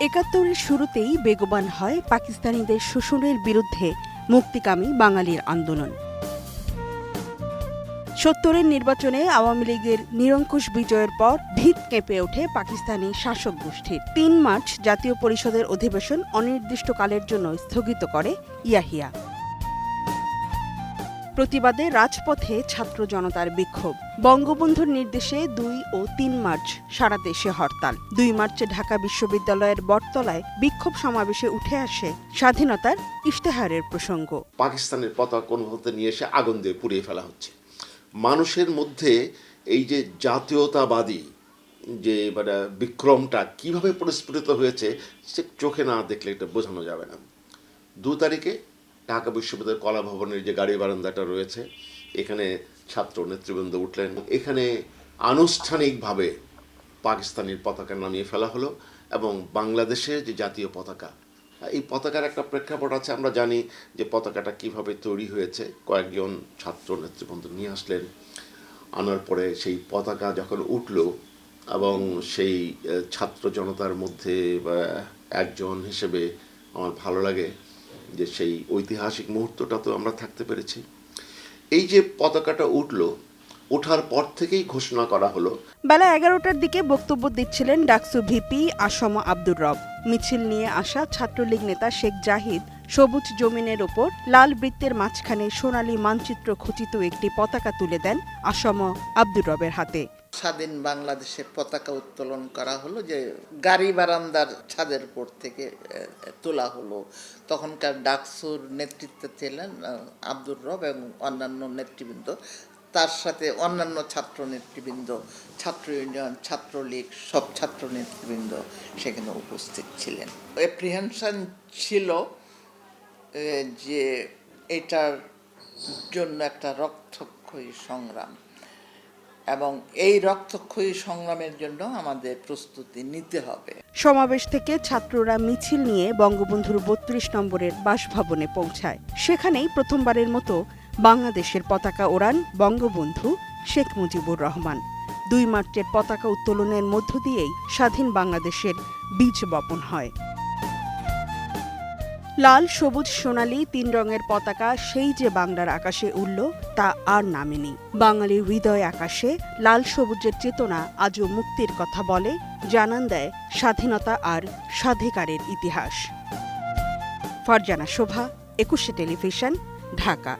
একাত্তরের শুরুতেই বেগবান হয় পাকিস্তানিদের শোষণের বিরুদ্ধে মুক্তিকামী বাঙালির আন্দোলন। সত্তরের নির্বাচনে আওয়ামী লীগের নিরঙ্কুশ বিজয়ের পর ভিত কেঁপে ওঠে পাকিস্তানি শাসক গোষ্ঠীর তিন মার্চ জাতীয় পরিষদের অধিবেশন অনির্দিষ্টকালের জন্য স্থগিত করে ইয়াহিয়া। প্রতিবাদে রাজপথে ছাত্র জনতার বিক্ষোভ। বঙ্গবন্ধুর নির্দেশে দুই ও তিন মার্চ সারা দেশে হরতাল। দুই মার্চে ঢাকা বিশ্ববিদ্যালয়ের বটতলায় বিক্ষোভ সমাবেশে উঠে আসে স্বাধীনতার ইশতেহারের প্রসঙ্গ। পাকিস্তানের পতাকা কোনোভাবে নিয়ে এসে আগুন দিয়ে পুড়িয়ে ফেলা হচ্ছে। মানুষের মধ্যে এই যে জাতীয়তাবাদী যে মানে বিক্রমটা কীভাবে পরিস্ফুটিত হয়েছে, সে চোখে না দেখলে এটা বোঝানো যাবে না। দু তারিখে ঢাকা বিশ্ববিদ্যালয়ের কলা ভবনের যে গাড়ি বারান্দাটা রয়েছে, এখানে ছাত্র নেতৃবৃন্দ উঠলেন। এখানে আনুষ্ঠানিকভাবে পাকিস্তানের পতাকা নামিয়ে ফেলা হলো এবং বাংলাদেশের যে জাতীয় পতাকা, এই পতাকার একটা প্রেক্ষাপট আছে। আমরা জানি যে পতাকাটা কীভাবে তৈরি হয়েছে, কয়েকজন ছাত্র নেতৃবৃন্দ নিয়ে আসলেন। আনার পরে সেই পতাকা যখন উঠল এবং সেই ছাত্র জনতার মধ্যে একজন হিসেবে আমার ভালো লাগে। যে সেই ঐতিহাসিক মুহূর্তটা তো আমরা থাকতে পেরেছি। এই যে পতাকাটা উঠল, ওঠার পর থেকেই ঘোষণা করা হলো। বেলা এগারোটার দিকে বক্তব্য দিচ্ছিলেন ডাকসু ভিপি আসম আব্দুর রব। মিছিল নিয়ে আসা ছাত্রলীগ নেতা শেখ জাহিদ সবুজ জমিনের ওপর লাল বৃত্তের মাঝখানে সোনালী মানচিত্র খচিত একটি পতাকা তুলে দেন আসম আব্দুর রবের হাতে। স্বাধীন বাংলাদেশের পতাকা উত্তোলন করা হলো, যে গাড়ি বারান্দার ছাদের উপর থেকে তোলা হলো। তখনকার ডাকসুর নেতৃত্বে ছিলেন আব্দুর রব এবং অন্যান্য নেতৃবৃন্দ। তার সাথে অন্যান্য ছাত্র নেতৃবৃন্দ, ছাত্র ইউনিয়ন, ছাত্রলীগ, সব ছাত্র নেতৃবৃন্দ সেখানে উপস্থিত ছিলেন। এপ্রিহেনশন ছিল যে এটার জন্য একটা রক্তক্ষয়ী সংগ্রাম। এবং এই রক্তক্ষয়ী সংগ্রামের জন্য আমাদের প্রস্তুতি নিতে হবে। সমাবেশ থেকে ছাত্ররা মিছিল নিয়ে বঙ্গবন্ধুর বত্রিশ নম্বরের বাসভবনে পৌঁছায়। সেখানেই প্রথমবারের মতো বাংলাদেশের পতাকা ওড়ান বঙ্গবন্ধু শেখ মুজিবুর রহমান। দুই মার্চের পতাকা উত্তোলনের মধ্য দিয়েই স্বাধীন বাংলাদেশের বীজ বপন হয়। লাল, সবুজ, সোনালি, তিন রঙের পতাকা, সেই যে বাংলার আকাশে উঠল তা আর নামেনি। বাঙালির হৃদয় আকাশে লাল, সবুজের চেতনা আজও মুক্তির কথা বলে, জানান দেয় স্বাধীনতা আর স্বাধিকারের ইতিহাস। ফারজানা শোভা, একুশে টেলিভিশন, ঢাকা।